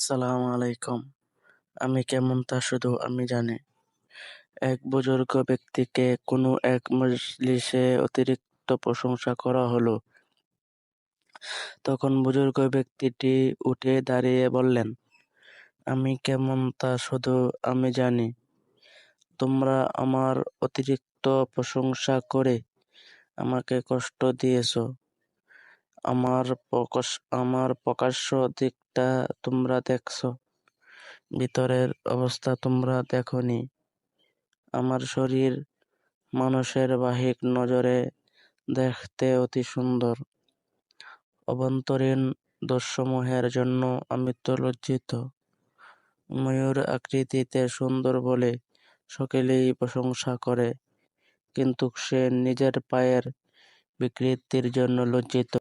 সালাম আলাইকুম। আমি কেমন তা শুধু আমি জানি। এক বুজুর্গ ব্যক্তিকে কোনো এক মজলিসে অতিরিক্ত প্রশংসা করা হলো। তখন বুজুর্গ ব্যক্তিটি উঠে দাঁড়িয়ে বললেন, আমি কেমন তা শুধু আমি জানি। তোমরা আমার অতিরিক্ত প্রশংসা করে আমাকে কষ্ট দিয়েছ। আমার প্রকাশ, আমার প্রকাশ্য দিকটা তোমরা দেখছ। ভিতরের অবস্থা তোমরা দেখনি। আমার শরীর মানুষের বাহিক নজরে দেখতে অতি সুন্দর। অভ্যন্তরীণ দোষসমূহের জন্য আমি তো লজ্জিত। ময়ূর আকৃতিতে সুন্দর বলে সকলেই প্রশংসা করে, কিন্তু সে নিজের পায়ের বিকৃতির জন্য লজ্জিত।